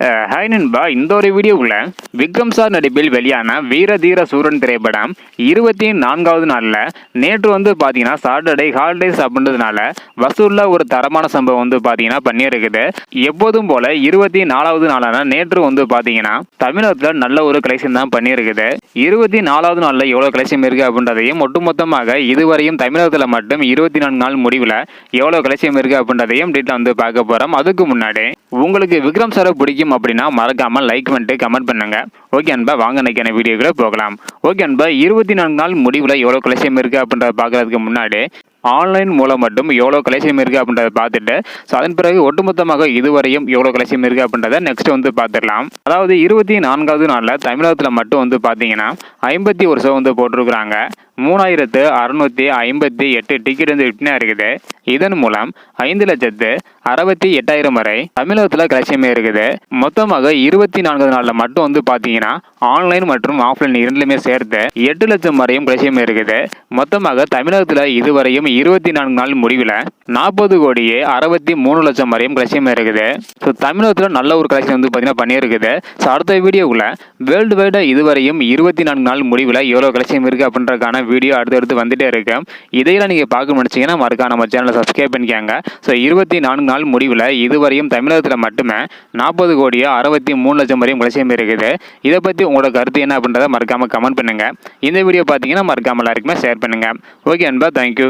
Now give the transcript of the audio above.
Hi நண்பா இந்த ஒரு வீடியோவில் விக்ரம் சார் நடிப்பில் வெளியான வீர தீர சூரன் திரைப்படம் இருபத்தி நான்காவது நாளில் நேற்று வந்து பார்த்தீங்கன்னா சாட்டர்டே ஹாலிடேஸ் அப்படின்றதுனால வசூலில் ஒரு தரமான சம்பவம் வந்து பார்த்தீங்கன்னா பண்ணியிருக்குது. எப்போதும் போல இருபத்தி நாலாவது நாளான நேற்று வந்து பார்த்தீங்கன்னா தமிழகத்தில் நல்ல ஒரு கலெக்ஷன் தான் பண்ணியிருக்குது. இருபத்தி நாலாவது நாளில் எவ்வளோ கலெக்ஷன் இருக்குது அப்படின்றதையும் ஒட்டுமொத்தமாக இதுவரையும் தமிழகத்தில் மட்டும் இருபத்தி நான்கு நாள் முடிவில் எவ்வளோ கலெக்ஷன் இருக்குது அப்படின்றதையும் டீட்டில் வந்து பார்க்க போகிறோம் அதுக்கு முன்னாடி உங்களுக்கு விக்ரம் சாரை பிடிக்கும் அப்படின்னா மறக்காமல் லைக் பண்ணிட்டு கமெண்ட் பண்ணுங்க. ஓகே அன்பா வாங்க நினைக்கிற வீடியோக்குள்ள போகலாம். ஓகே அன்பா இருபத்தி நான்கு நாள் முடிவில் எவ்வளோ கலசியம் இருக்குது அப்படின்றத பார்க்குறதுக்கு முன்னாடி ஆன்லைன் மூலம் மட்டும் எவ்வளோ கலசியம் இருக்குது அப்படின்றத பார்த்துட்டு ஸோ அதன் பிறகு ஒட்டுமொத்தமாக இதுவரையும் எவ்வளோ கலசியம் இருக்குது அப்படின்றத நெக்ஸ்ட் வந்து பார்த்துடலாம். அதாவது இருபத்தி நான்காவது நாளில் தமிழகத்தில் மட்டும் வந்து பார்த்தீங்கன்னா ஐம்பத்தி ஒரு ஷோ வந்து போட்டிருக்கிறாங்க. மூணாயிரத்து அறுநூற்றி ஐம்பத்தி எட்டு டிக்கெட் வந்து விற்பனை இருக்குது இதன் மூலம் ஐந்து லட்சத்து அறுபத்தி எட்டாயிரம் வரை தமிழகத்தில் கலெக்ஷன் இருக்குது. மொத்தமாக இருபத்தி நான்கு நாளில் மட்டும் வந்து பார்த்தீங்கன்னா ஆன்லைன் மற்றும் ஆஃப்லைன் இரண்டுலையுமே சேர்த்து எட்டு லட்சம் வரையும் கலெக்ஷன் இருக்குது. மொத்தமாக தமிழகத்தில் இதுவரையும் இருபத்தி நான்கு நாள் முடிவில் நாற்பது கோடியே அறுபத்தி மூணு லட்சம் வரையும் கலெக்ஷன் இருக்குது. ஸோ தமிழகத்தில் நல்ல ஒரு கலெக்ஷன் வந்து பார்த்தீங்கன்னா பண்ணியிருக்குது. ஸோ அடுத்த வீடியோவில் வேர்ல்டு வைடாக இதுவரையும் இருபத்தி நான்கு நாள் முடிவில் எவ்வளோ கலெக்ஷன் இருக்குது அப்படின்றதுக்கான வீடியோ அடுத்தடுத்து வந்துட்டே இருக்குது இதையெல்லாம் நீங்கள் பார்க்க நினச்சிங்கன்னா மறக்காம நம்ம சேனலை சப்ஸ்கிரைப் பண்ணிக்காங்க. ஸோ இருபத்தி நான்கு நாள் முடிவில் இதுவரையும் தமிழகத்தில் மட்டுமே நாற்பது கோடியோ அறுபத்தி மூணு லட்சம் வரையும் கலெக்ஷன் இருக்குது. இதை பற்றி உங்களோட கருத்து என்ன அப்படின்றத மறக்காமல் கமெண்ட் பண்ணுங்கள் இந்த வீடியோ பார்த்தீங்கன்னா மறக்காமல் எல்லாருக்குமே ஷேர் பண்ணுங்கள் ஓகே அன்பா தேங்க்யூ